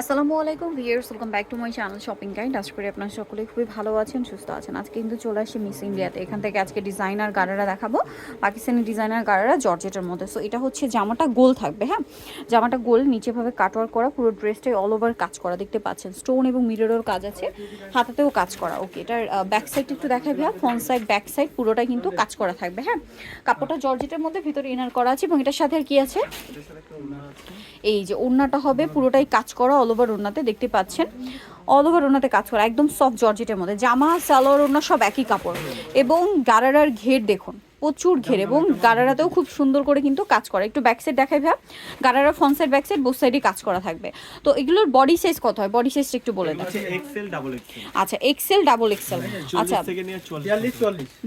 আসসালামু আলাইকুম viewers welcome back to my channel shopping guide আশা করি আপনারা সকলে খুবই ভালো আছেন, সুস্থ আছেন। আজকে কিন্তু চলে আসি মিস ইন্ডিয়াতে এখান থেকে আজকে ডিজাইনার গাড়ারা দেখাবো পাকিস্তানি ডিজাইনার গাড়ারা জর্জেটের মধ্যে। সো এটা হচ্ছে জামাটা গোল থাকবে হ্যাঁ? জামাটা গোল নিচেভাবে কাটওয়ার করা, পুরো ড্রেসটাই অল ওভার কাজ করা, দেখতে পাচ্ছেন। স্টোন এবং মিররের কাজ আছে, হাতাতেও কাজ করা। ওকে এটার ব্যাক সাইড একটু দেখাই ভাইয়া। ফ্রন্ট সাইড ব্যাক সাইড পুরোটাই কিন্তু কাজ করা থাকবে হ্যাঁ? কাপড়টা জর্জেটের মধ্যে, ভিতরে ইনার করা আছে এবং এটার সাথে আর কি আছে? এই যে ওড়নাটা হবে, পুরোটাই কাজ করা অল ওভার ওড়নাতে দেখতে পাচ্ছেন। অল ওভার ওড়নাতে কাজ করা, একদম সফট জর্জেটের মধ্যে। জামা, সালোয়ার, ওড়না সব একই কাপড়। এবং গারারার ঘের দেখুন। প্রচুর ঘের এবং গারারাতেও খুব সুন্দর করে কিন্তু কাজ করা। একটু ব্যাক সাইড দেখাই ভাব gharara front side back side both সাইডে কাজ করা থাকবে। তো এগুলোর বডি সাইজ কত হয়? বডি সাইজটা একটু বলে এক্সেল আচ্ছা এক্সেল ডাবল এক্সেল আচ্ছা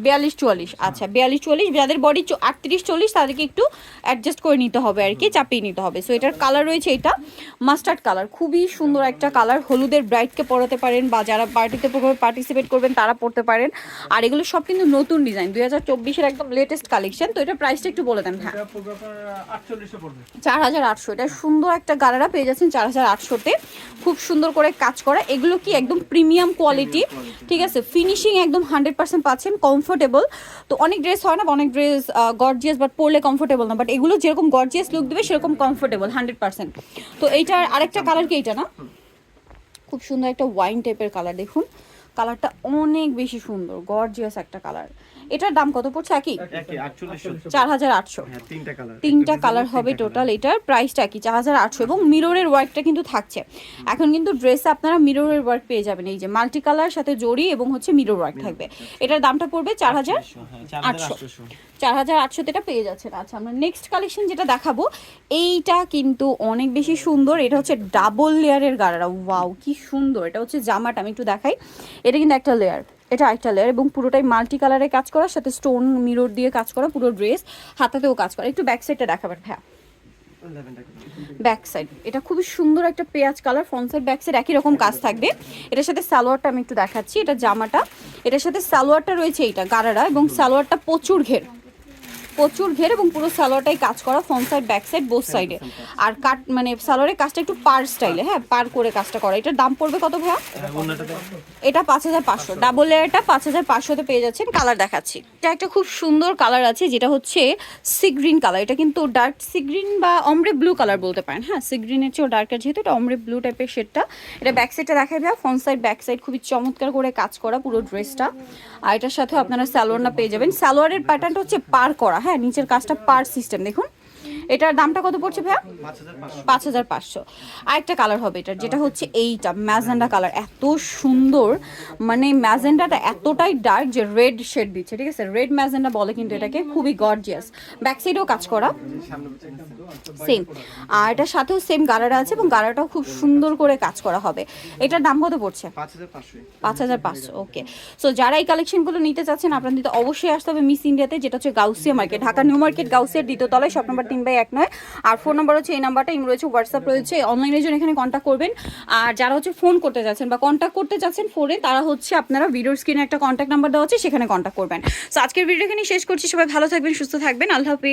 বিয়াল্লিশ চুয়াল্লিশ। আচ্ছা বিয়াল্লিশ চুয়াল্লিশ। যাদের বডি আটত্রিশ চল্লিশ তাদেরকে একটু অ্যাডজাস্ট করে নিতে হবে আর কি চাপিয়ে নিতে হবে। সো এটার কালার রয়েছে এটা মাস্টার্ড কালার খুবই সুন্দর একটা কালার হলুদের ব্রাইটকে পরাতে পারেন বা যারা পার্টিতে পার্টিসিপেট করবেন তারা পড়তে পারেন। আর এগুলো সব কিন্তু নতুন ডিজাইন দুই হাজার চব্বিশের একদম লেটেস্ট কালেকশন তো এটা প্রাইসটা একটু বলে দেন হ্যাঁ। চার হাজার আটশো, এটা সুন্দর একটা গালারা পেয়ে যাচ্ছেন চার হাজার আটশোতে। খুব সুন্দর করে কাজ করা। এগুলো কি একদম প্রিমিয়াম কোয়ালিটি ঠিক আছে? ফিনিশিং একদম হান্ড্রেড পার্সেন্ট পাচ্ছেন কমফোর্টেবল তো অনেক ড্রেস হয় না অনেক ড্রেস গর্জিয়াস বাট পরলে কমফোর্টেবল না। বাট এগুলো যেরকম গর্জিয়াস লুক দেবে, সেরকম কমফোর্টেবল হান্ড্রেড পার্সেন্ট তো এইটার আরেকটা কালার কি এইটা না? খুব সুন্দর একটা ওয়াইন টাইপের কালার দেখুন। কালারটা অনেক বেশি সুন্দর গর্জিয়াস একটা কালার। এটার দাম কত পড়ছে একই? চার হাজার আটশো। হ্যাঁ তিনটা কালার। হবে টোটাল এটার প্রাইসটা একই চার হাজার আটশো। এবং মিররের ওয়ার্কটা কিন্তু থাকছে। এখন কিন্তু ড্রেসে আপনারা মিররের ওয়ার্ক পেয়ে যাবেন এই যে মাল্টি কালার সাথে জড়ি এবং হচ্ছে মিরর ওয়ার্ক থাকবে। এটার দামটা পড়বে চার হাজার আটশো। চার হাজার আটশোতে এটা পেয়ে যাচ্ছেন। আচ্ছা আমরা নেক্সট কালেকশন যেটা দেখাবো এইটা কিন্তু অনেক বেশি সুন্দর। এটা হচ্ছে ডাবল লেয়ারের গাড়ারা। ওয়াও কি সুন্দর! এটা হচ্ছে জামাটা আমি একটু দেখাই। এটা কিন্তু একটা লেয়ার এটা একটা লেয়ার এবং পুরোটাই মাল্টি কালারে কাজ করা, সাথে স্টোন মিরর দিয়ে কাজ করা, পুরো ড্রেস হাতাতেও কাজ করা। একটু ব্যাক সাইডটা দেখাবেন হ্যাঁ ব্যাক সাইড এটা খুবই সুন্দর একটা পেঁয়াজ colour front side back side একই রকম কাজ থাকবে। এটার সাথে সালোয়ারটা আমি একটু দেখাচ্ছি, এটা জামাটা। এটার সাথে সালোয়ারটা রয়েছে এইটা গাড়ারা এবং সালোয়ারটা প্রচুর ঘের। প্রচুর ঘের এবং পুরো সালোয়ারটাই কাজ করা front side back side both সাইডে আর কাট মানে সালোয়ারের কাজটা একটু পার স্টাইলে হ্যাঁ পার করে কাজটা করা। এটার দাম পড়বে কত ভাইয়া? এটা পাঁচ হাজার পাঁচশো। ডাবল লেয়ারটা পাঁচ হাজার পাঁচশোতে পেয়ে যাচ্ছেন। কালার দেখাচ্ছি। এটা একটা খুব সুন্দর কালার আছে যেটা হচ্ছে সি গ্রিন কালার এটা কিন্তু ডার্ক সি গ্রিন বা অমরে ব্লু কালার বলতে পারেন। হ্যাঁ সি গ্রিনের চেয়েও ডার্কের যেহেতু এটা অমরে ব্লু টাইপের শেডটা এটা ব্যাক সাইডটা দেখাই ভাইয়া। ফ্রন্ট সাইড ব্যাক সাইড খুবই চমৎকার করে কাজ করা পুরো ড্রেসটা আর এটার সাথে আপনারা স্যালোয়ারটা পেয়ে যাবেন। স্যালোয়ারের প্যাটার্নটা হচ্ছে পার করা। হ্যাঁ নিচের কাজটা পার সিস্টেম দেখুন। এটার দামটা কত পড়ছে ভাইয়া? পাঁচ হাজার পাঁচশো। আরেকটা কালার হবে এটার যেটা হচ্ছে এইটা ম্যাজেন্ডা কালার এত সুন্দর মানে ম্যাজেন্ডাটা এতটাই ডার্ক যে রেড শেড দিচ্ছে ঠিক আছে? রেড ম্যাজেন্ডা বলে কিন্তু এটাকে খুবই গর্জিয়াস ব্যাক সাইডেও কাজ করা। সেম আর এটার সাথেও সেম গালারা আছে এবং গালাটাও খুব সুন্দর করে কাজ করা হবে। এটার দাম কত পড়ছে? পাঁচ হাজার পাঁচশো। পাঁচ হাজার পাঁচশো ওকে সো যারা এই কালেকশনগুলো নিতে চাচ্ছেন আপনাদের তো অবশ্যই আসতে হবে মিস ইন্ডিয়াতে যেটা হচ্ছে Gausia market Dhaka new market গাউসিয়ার দ্বিতীয় তলায় শপ নাম্বার তিন বাই এক নয়। আর ফোন নাম্বার হচ্ছে, এই নাম্বারটা ইম রয়েছে হোয়াটসঅ্যাপ রয়েছে অনলাইনের জন্য এখানে কন্ট্যাক্ট করবেন। আর যারা হচ্ছে ফোন করতে যাচ্ছেন বা কন্ট্যাক্ট করতে যাচ্ছেন ফোনে তারা হচ্ছে আপনারা ভিডিওর স্ক্রিনে একটা কন্ট্যাক্ট নাম্বার দেওয়া আছে সেখানে কন্ট্যাক্ট করবেন। সো আজকের ভিডিও এখানে শেষ করছি, সবাই ভালো থাকবেন, সুস্থ থাকবেন, আল্লাহ হাফিজ।